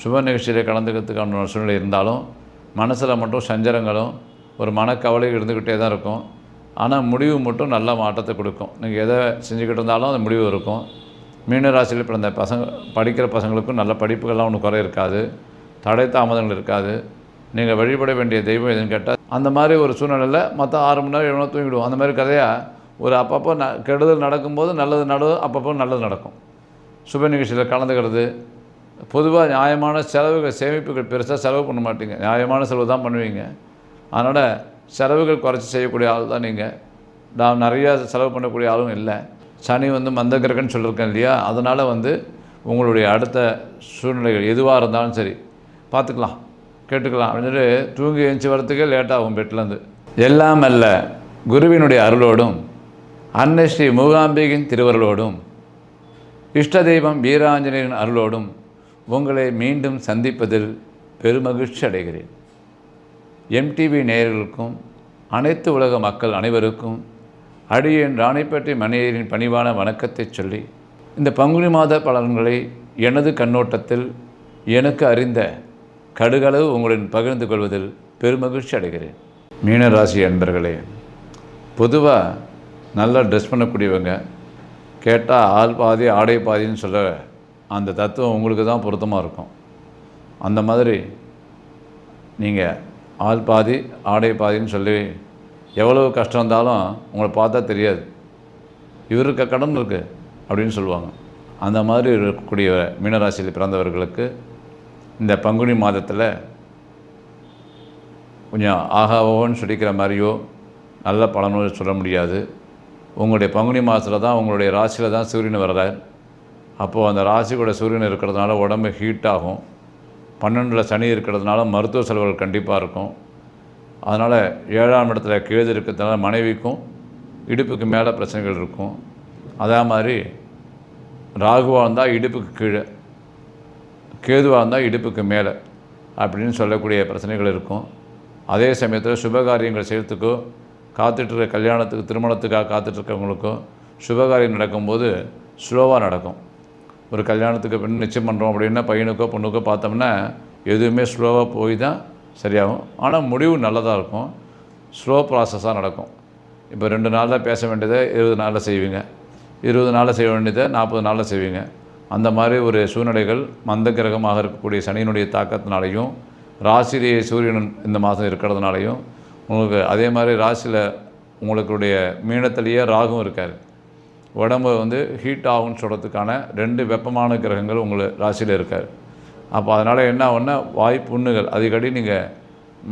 சுப நிகழ்ச்சியில் கலந்துக்கிறதுக்கான ஒரு சூழ்நிலை இருந்தாலும் மனசில் மட்டும் சஞ்சலங்களும் ஒரு மனக்கவலை இருந்துக்கிட்டே தான் இருக்கும். ஆனால் முடிவு மட்டும் நல்ல மாற்றத்தை கொடுக்கும். நீங்கள் எதை செஞ்சுக்கிட்டு இருந்தாலும் அந்த முடிவு இருக்கும். மீன ராசியில் பிறந்த பசங்க படிக்கிற பசங்களுக்கும் நல்ல படிப்புகள்லாம் ஒன்றும் குறை இருக்காது. தடை தாமதங்கள் இருக்காது. நீங்கள் வழிபட வேண்டிய தெய்வம் எதுன்னு கேட்டால் அந்த மாதிரி ஒரு சூழ்நிலையில் மற்ற ஆறு மணி நேரம் எவ்வளோ தூங்கிடுவோம். அந்த மாதிரி கதையாக ஒரு அப்பப்போ ந கெடுதல் நடக்கும்போது நல்லது நடு அப்பப்போ நல்லது நடக்கும். சுப நிகழ்ச்சியில் கலந்துக்கிறது பொதுவாக நியாயமான செலவுகள் சேமிப்புகள் பெருசாக செலவு பண்ண மாட்டீங்க. நியாயமான செலவு தான் பண்ணுவீங்க. அதனால் செலவுகள் குறைச்சி செய்யக்கூடிய ஆள் தான் நீங்கள் நான் நிறையா செலவு பண்ணக்கூடிய ஆளும் இல்லை. சனி வந்து மந்த கிரகன்னு சொல்லியிருக்கேன் இல்லையா? அதனால் வந்து உங்களுடைய அடுத்த சூழ்நிலைகள் எதுவாக இருந்தாலும் சரி பார்த்துக்கலாம் கேட்டுக்கலாம் அப்படின்னு தூங்கி எழுந்துச்சி வரத்துக்கே லேட்டாகும் பெட்லேருந்து எல்லாம் அல்ல குருவினுடைய அருளோடும் அன்னை ஸ்ரீ மூகாம்பிகின் திருவருளோடும் இஷ்ட தெய்வம் வீராஞ்சனேயன் அருளோடும் உங்களை மீண்டும் சந்திப்பதில் பெருமகிழ்ச்சி அடைகிறேன். எம்டிவி நேயர்களுக்கும் அனைத்து உலக மக்கள் அனைவருக்கும் அடியேன் ராணிப்பேட்டை மணியரின் பணிவான வணக்கத்தை சொல்லி இந்த பங்குனி மாத பலன்களை எனது கண்ணோட்டத்தில் எனக்கு அறிந்த கடுகளவு உங்களுடன் பகிர்ந்து கொள்வதில் பெருமகிழ்ச்சி அடைகிறேன். மீனராசி அன்பர்களே பொதுவாக நல்லா ட்ரெஸ் பண்ணக்கூடியவங்க கேட்டால் ஆள் பாதி ஆடை பாதின்னு சொல்ல அந்த தத்துவம் உங்களுக்கு தான் பொருத்தமாக இருக்கும். அந்த மாதிரி நீங்கள் ஆள் பாதி ஆடை பாதின்னு சொல்லி எவ்வளவு கஷ்டம் இருந்தாலும் உங்களை பார்த்தா தெரியாது. இவருக்கு கடன் இருக்குது அப்படின்னு சொல்லுவாங்க. அந்த மாதிரி இருக்கக்கூடிய மீனராசியில் பிறந்தவர்களுக்கு இந்த பங்குனி மாதத்தில் கொஞ்சம் ஆகாவோன்னு சொல்லிக்கிற மாதிரியோ நல்ல பலனோ சொல்ல முடியாது. உங்களுடைய பங்குனி மாதத்தில் தான் உங்களுடைய ராசியில் தான் சூரியன் வர்றார். அப்போது அந்த ராசி கூட சூரியன் இருக்கிறதுனால உடம்பு ஹீட் ஆகும். பன்னெண்டில் சனி இருக்கிறதுனால மருத்துவ செலவுகள் கண்டிப்பாக இருக்கும். அதனால் ஏழாம் இடத்துல கேது இருக்கிறதுனால மனைவிக்கும் இடுப்புக்கு மேலே பிரச்சனைகள் இருக்கும். அதே மாதிரி ராகுவாக இருந்தால் இடுப்புக்கு கீழே கேதுவாக இருந்தால் இடுப்புக்கு மேலே அப்படின்னு சொல்லக்கூடிய பிரச்சனைகள் இருக்கும். அதே சமயத்தில் சுபகாரியங்கள் செய்கிறதுக்கோ காத்துட்ருக்க கல்யாணத்துக்கு திருமணத்துக்காக காத்துட்ருக்கவங்களுக்கும் சுபகாரியம் நடக்கும்போது ஸ்லோவாக நடக்கும். ஒரு கல்யாணத்துக்கு பெண் நிச்சயம் பண்ணுறோம் அப்படின்னா பையனுக்கோ பொண்ணுக்கோ பார்த்தோம்னா எதுவுமே ஸ்லோவாக போய் தான் சரியாகும். ஆனால் முடிவு நல்லதாக இருக்கும். ஸ்லோ ப்ராசஸாக நடக்கும். இப்போ ரெண்டு நாளில் பேச வேண்டியதை இருபது நாளில் செய்வீங்க. இருபது நாளில் செய்ய வேண்டியதை நாற்பது நாளில் செய்வீங்க. அந்த மாதிரி ஒரு சூழ்நிலைகள் மந்த கிரகமாக இருக்கக்கூடிய சனியினுடைய தாக்கத்தினாலையும் ராசியிலேயே சூரியன் இந்த மாதம் இருக்கிறதுனாலையும் உங்களுக்கு அதே மாதிரி ராசியில் உங்களுக்குடைய மீனத்திலேயே ராகும் இருக்கார். உடம்பு வந்து ஹீட் ஆகும்னு சொல்கிறதுக்கான ரெண்டு வெப்பமான கிரகங்கள் உங்கள் ராசியில் இருக்கார். அப்போ அதனால் என்ன ஆகும்னா வாய் புண்ணுகள் அடிக்கடி நீங்கள்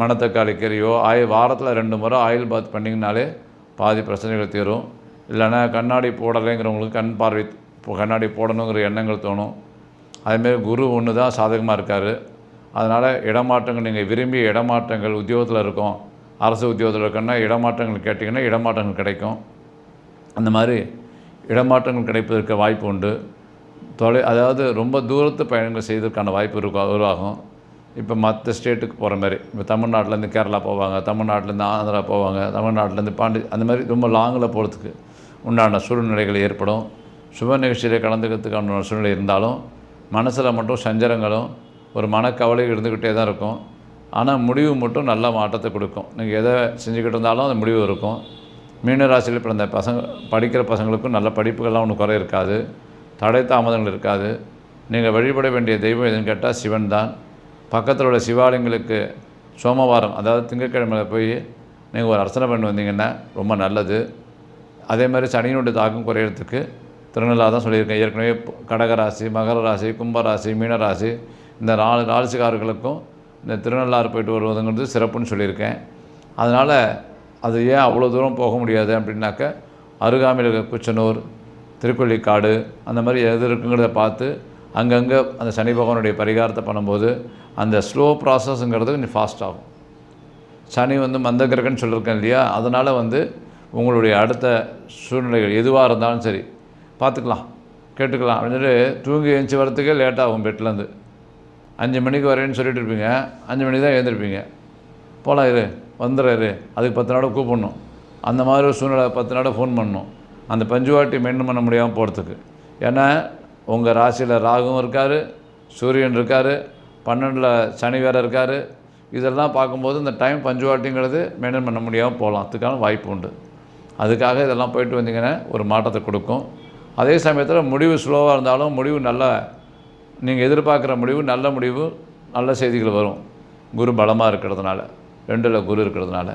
மணத்தக்காளி கறியோ ஆயில் வாரத்தில் ரெண்டு முறை ஆயில் பாத் பண்ணிங்கனாலே பாதி பிரச்சனைகள் தீரும். இல்லைன்னா கண்ணாடி போடலைங்கிறவங்களுக்கு கண் பார்வை கண்ணாடி போடணுங்கிற எண்ணங்கள் தோணும். அதேமாரி குரு ஒன்று தான் சாதகமாக இருக்கார். அதனால் இடமாற்றங்கள் நீங்கள் விரும்பிய இடமாற்றங்கள் உத்தியோகத்தில் இருக்கும். அரசு உத்தியோகத்தில் இருக்கன்னா இடமாற்றங்கள் கேட்டிங்கன்னா இடமாற்றங்கள் கிடைக்கும். அந்த மாதிரி இடமாற்றங்கள் கிடைப்பதற்கு வாய்ப்பு உண்டு. தொலை அதாவது ரொம்ப தூரத்து பயணங்கள் செய்வதற்கான வாய்ப்பு இருக்கும் உருவாகும். இப்போ மற்ற ஸ்டேட்டுக்கு போகிற மாதிரி இப்போ தமிழ்நாட்டிலேருந்து கேரளா போவாங்க தமிழ்நாட்டிலேருந்து ஆந்திரா போவாங்க தமிழ்நாட்டிலேருந்து பாண்டி அந்த மாதிரி ரொம்ப லாங்கில் போகிறதுக்கு உண்டான சூழ்நிலைகள் ஏற்படும். சுப நிகழ்ச்சியில் கலந்துக்கிறதுக்கான சூழ்நிலை இருந்தாலும் மனசில் மட்டும் சஞ்சலங்களும் ஒரு மனக்கவலை இருந்துக்கிட்டே தான் இருக்கும். ஆனால் முடிவு மட்டும் நல்ல மாற்றத்தை கொடுக்கும். நீங்கள் எதை செஞ்சுக்கிட்டு இருந்தாலும் அந்த முடிவு இருக்கும். மீனராசியில் பிறந்த பசங்க படிக்கிற பசங்களுக்கும் நல்ல படிப்புகள்லாம் ஒன்றும் குறை இருக்காது. தடை தாமதங்கள் இருக்காது. நீங்கள் வழிபட வேண்டிய தெய்வம் எதுன்னு கேட்டால் சிவன் தான். பக்கத்தில் உள்ள சிவாலயங்களுக்கு சோமவாரம் அதாவது திங்கட்கிழமையில் போய் நீங்கள் ஒரு அர்ச்சனை பண்ணி வந்தீங்கன்னா ரொம்ப நல்லது. அதே மாதிரி சனியினுடைய தாக்கம் குறையிறதுக்கு திருநெல்லா தான் சொல்லியிருக்கேன். ஏற்கனவே கடகராசி மகர ராசி கும்பராசி மீனராசி இந்த நாலு ராசிக்காரர்களுக்கும் இந்த திருநள்ளாறு போயிட்டு வருவதுங்கிறது சிறப்புன்னு சொல்லியிருக்கேன். அதனால் அது ஏன் அவ்வளோ தூரம் போக முடியாது அப்படின்னாக்க அருகாமையில் இருக்க குச்சனூர் திருக்கொள்ளிக்காடு அந்த மாதிரி எது இருக்குங்கிறத பார்த்து அங்கங்கே அந்த சனி பகவானுடைய பரிகாரத்தை பண்ணும்போது அந்த ஸ்லோ ப்ராசஸ்ங்கிறது கொஞ்சம் ஃபாஸ்ட் ஆகும். சனி வந்து மந்த கிரகன்னு சொல்லியிருக்கேன் இல்லையா? அதனால் வந்து உங்களுடைய அடுத்த சூழ்நிலைகள் எதுவாக இருந்தாலும் சரி பார்த்துக்கலாம் கேட்டுக்கலாம் அப்படின்னு தூங்கி எழுந்துச்சி வரத்துக்கே லேட் ஆகும் பெட்லேருந்து. அஞ்சு மணிக்கு வரேன்னு சொல்லிட்டு இருப்பீங்க. அஞ்சு மணிக்கு தான் எழுந்திருப்பீங்க. போகலாம் இரு. வந்துடுறாரு அதுக்கு பத்து நாடை கூப்பிடணும். அந்த மாதிரி ஒரு சூழ்நிலை பத்து நாள் ஃபோன் பண்ணணும். அந்த பஞ்சுவாட்டி மெயின்டைன் பண்ண முடியாமல் போகிறதுக்கு ஏன்னா உங்கள் ராசியில் ராகுவும் இருக்கார் சூரியன் இருக்கார் பன்னெண்டில் சனி வேறு இருக்கார். இதெல்லாம் பார்க்கும்போது இந்த டைம் பஞ்சுவாட்டிங்கிறது மெயின்டைன் பண்ண முடியாமல் போகலாம். அதுக்கான வாய்ப்பு உண்டு. அதுக்காக இதெல்லாம் போயிட்டு வந்தீங்கன்னா ஒரு மாற்றத்தை கொடுக்கும். அதே சமயத்தில் முடிவு ஸ்லோவாக இருந்தாலும் முடிவு நல்ல நீங்கள் எதிர்பார்க்குற முடிவு நல்ல முடிவு நல்ல செய்திகள் வரும். குரு பலமாக இருக்கிறதுனால. ரெண்டில் குரு இருக்கிறதுனால.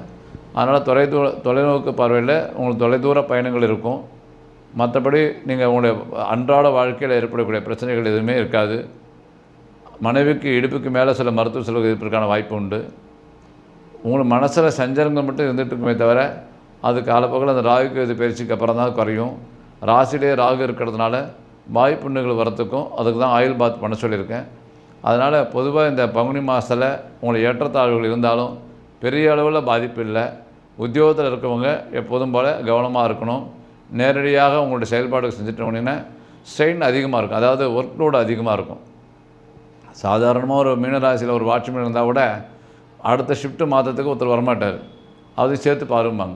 அதனால் தொலைதூர தொலைநோக்கு பார்வையில் உங்களுக்கு தொலைதூர பயணங்கள் இருக்கும். மற்றபடி நீங்கள் உங்களுடைய அன்றாட வாழ்க்கையில் ஏற்படக்கூடிய பிரச்சனைகள் எதுவுமே இருக்காது. மனைவிக்கு இடுப்புக்கு மேலே சில மருத்துவ செலவு இருப்பதற்கான வாய்ப்பு உண்டு. உங்களுக்கு மனசில் சஞ்சலங்கள் மட்டும் இருந்துகிட்டு இருக்குமே தவிர அது காலப்போக்கில் அந்த ராகுக்கு இது பயிற்சிக்கு அப்புறம் தான் குறையும். ராசிலேயே ராகு இருக்கிறதுனால வாய் புண்ணுகள் வரத்துக்கும் அதுக்கு தான் ஆயில் பாத் பண்ண சொல்லியிருக்கேன். அதனால் பொதுவாக இந்த பங்குனி மாதத்தில் உங்களுக்கு ஏற்றத்தாழ்வுகள் இருந்தாலும் பெரிய அளவில் பாதிப்பு இல்லை. உத்தியோகத்தில் இருக்கவங்க எப்போதும் போல் கவனமாக இருக்கணும். நேரடியாக உங்களுடைய செயல்பாடுகள் செஞ்சுட்டு போனீங்கன்னா ஸ்ட்ரெயின் அதிகமாக இருக்கும். அதாவது ஒர்க் லோடு அதிகமாக இருக்கும். சாதாரணமாக ஒரு மீனராசியில் ஒரு வாட்ச்மேன் இருந்தால் கூட அடுத்த ஷிஃப்ட்டு மாற்றத்துக்கு ஒருத்தர் வரமாட்டார். அது சேர்த்து பாரும்பாங்க.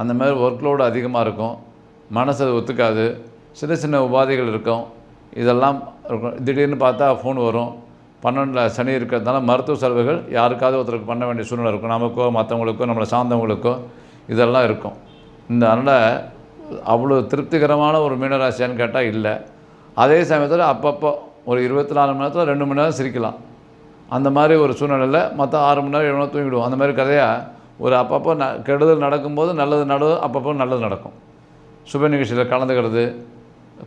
அந்த மாதிரி ஒர்க் லோடு அதிகமாக இருக்கும். மனசு அது ஒத்துக்காது. சின்ன சின்ன உபாதைகள் இருக்கும். இதெல்லாம் இருக்கும். திடீர்னு பார்த்தா ஃபோன் வரும். பன்னெண்டில் சனி இருக்கிறதுனால மருத்துவ செலவுகள் யாருக்காவது ஒருத்தருக்கு பண்ண வேண்டிய சூழ்நிலை இருக்கும். நமக்கோ மற்றவங்களுக்கோ நம்மளை சார்ந்தவங்களுக்கோ இதெல்லாம் இருக்கும். இந்த அதனால் அவ்வளோ திருப்திகரமான ஒரு மீனராசியான்னு கேட்டால் இல்லை. அதே சமயத்தில் அப்பப்போ ஒரு இருபத்தி நாலு மணி நேரத்தில் ரெண்டு மணி நேரம் சிரிக்கலாம். அந்த மாதிரி ஒரு சூழ்நிலையில் மற்ற ஆறு மணி நேரம் எவ்வளோ தூங்கிடுவோம். அந்த மாதிரி கதையாக ஒரு அப்பப்போ ந கெடுதல் நடக்கும்போது நல்லது நடவு அப்பப்போ நல்லது நடக்கும். சுப நிகழ்ச்சியில் கலந்துக்கிறது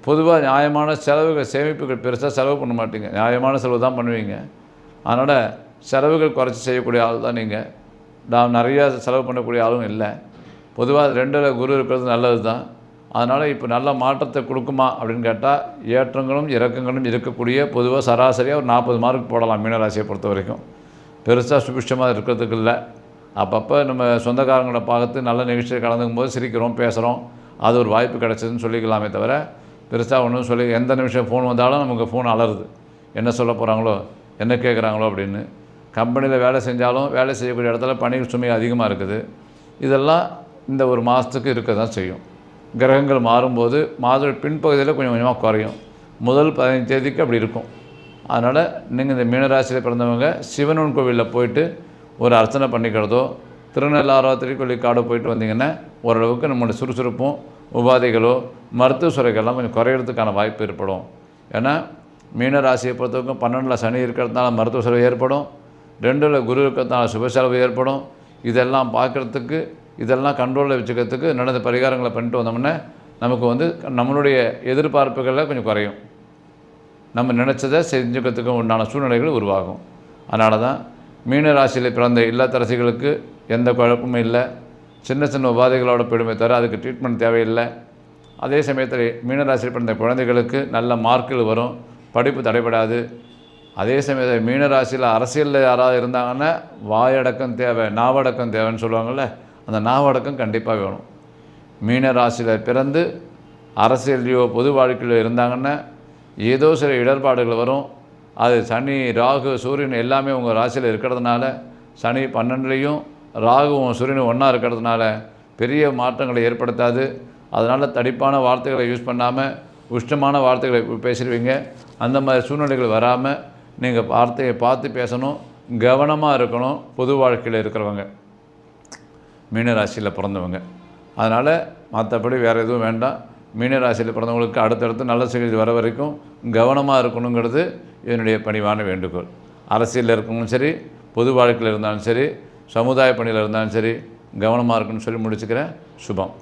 பொதுவாக நியாயமான செலவுகள் சேமிப்புகள் பெருசாக செலவு பண்ண மாட்டீங்க. நியாயமான செலவு தான் பண்ணுவீங்க. அதனால் செலவுகள் குறைச்சி செய்யக்கூடிய ஆள் தான் நீங்கள் நான் நிறையா செலவு பண்ணக்கூடிய ஆளும் இல்லை. பொதுவாக ரெண்டில் குரு இருக்கிறது நல்லது தான். அதனால் இப்போ நல்ல மாற்றத்தை கொடுக்குமா அப்படின்னு கேட்டால் ஏற்றங்களும் இறக்கங்களும் இருக்கக்கூடிய பொதுவாக சராசரியாக ஒரு நாற்பது மார்க் போடலாம் மீனராசியை பொறுத்த வரைக்கும். பெருசாக சுபிஷ்டமாக இருக்கிறதுக்கு இல்லை. அப்பப்போ நம்ம சொந்தக்காரங்களை பார்த்து நல்ல நிகழ்ச்சியில் கலந்துக்கும் போது சிரிக்கிறோம் பேசுகிறோம் அது ஒரு வாய்ப்பு கிடச்சதுன்னு சொல்லிக்கலாமே தவிர பெருசாக ஒன்றும் சொல்லி எந்த நிமிஷம் ஃபோன் வந்தாலும் நமக்கு ஃபோன் அலறுது என்ன சொல்ல போகிறாங்களோ என்ன கேட்குறாங்களோ அப்படின்னு. கம்பெனியில் வேலை செஞ்சாலும் வேலை செய்யக்கூடிய இடத்துல பணி சுமை அதிகமாக இருக்குது. இதெல்லாம் இந்த ஒரு மாதத்துக்கு இருக்க தான் செய்யும். கிரகங்கள் மாறும்போது மாத பின்பகுதியில் கொஞ்சம் கொஞ்சமாக குறையும். முதல் பதினஞ்சு தேதிக்கு அப்படி இருக்கும். அதனால் நீங்கள் இந்த மீனராசியில் பிறந்தவங்க சிவனூன் கோவிலில் போயிட்டு ஒரு அர்ச்சனை பண்ணிக்கிறதோ திருநள்ளாரோ திருக்கொள்ளிக்காடோ போயிட்டு வந்தீங்கன்னா ஓரளவுக்கு நம்மளோட சுறுசுறுப்பும் உபாதைகளோ மருத்துவ சுரைகள்லாம் கொஞ்சம் குறையிறதுக்கான வாய்ப்பு ஏற்படும். ஏன்னா மீன ராசியை பொறுத்தவரைக்கும் பன்னெண்டில் சனி இருக்கிறதுனால மருத்துவ செலவு ஏற்படும். ரெண்டில் குரு இருக்கிறதுனால சுப செலவு ஏற்படும். இதெல்லாம் பார்க்குறதுக்கு இதெல்லாம் கண்ட்ரோலில் வச்சுக்கிறதுக்கு நடந்த பரிகாரங்களை பண்ணிட்டு வந்தோம்னா நமக்கு வந்து நம்மளுடைய எதிர்பார்ப்புகளில் கொஞ்சம் குறையும். நம்ம நினச்சதை செஞ்சுக்கிறதுக்கு உண்டான சூழ்நிலைகள் உருவாகும். அதனால தான் மீன ராசியில் பிறந்த இல்லத்தரசிகளுக்கு எந்த குழப்பமும் இல்லை. சின்ன சின்ன உபாதைகளோட போயிடுமே தவிர அதுக்கு ட்ரீட்மெண்ட் தேவையில்லை. அதே சமயத்தில் மீனராசியில் பிறந்த குழந்தைகளுக்கு நல்ல மார்க்குகள் வரும் படிப்பு தடைபடாது. அதே சமயத்தில் மீனராசியில் அரசியலில் யாராவது இருந்தாங்கன்னா வாயடக்கம் தேவை நாவடக்கம் தேவைன்னு சொல்லுவாங்கள்ல அந்த நாவடக்கம் கண்டிப்பாக வேணும். மீனராசியில் பிறந்து அரசியல்லையோ பொது வாழ்க்கையிலோ இருந்தாங்கன்னா ஏதோ சில இடர்பாடுகள் வரும். அது சனி ராகு சூரியன் எல்லாமே உங்கள் ராசியில் இருக்கிறதுனால சனி பன்னெண்டுலேயும் ராகுவும் சூரியனும் ஒன்றா இருக்கிறதுனால பெரிய மாற்றங்களை ஏற்படுத்தாது. அதனால் தடிப்பான வார்த்தைகளை யூஸ் பண்ணாமல் உஷ்டமான வார்த்தைகளை பேசிடுவீங்க. அந்த மாதிரி சூழ்நிலைகள் வராமல் நீங்கள் வார்த்தையை பார்த்து பேசணும். கவனமாக இருக்கணும். பொது வாழ்க்கையில் இருக்கிறவங்க. மீனராசியில் பிறந்தவங்க. அதனால் மற்றபடி வேறு எதுவும் வேண்டாம். மீனராசியில் பிறந்தவங்களுக்கு அடுத்தடுத்து நல்ல செய்தி வர வரைக்கும் கவனமாக இருக்கணுங்கிறது என்னுடைய பணிவான வேண்டுகோள். அரசியலில் இருக்கவங்களும் சரி பொது வாழ்க்கையில் இருந்தாலும் சரி சமுதாய பணியில் இருந்தாலும் சரி கவனமாக இருக்குன்னு சொல்லி முடிச்சுக்கிறேன். சுபம்.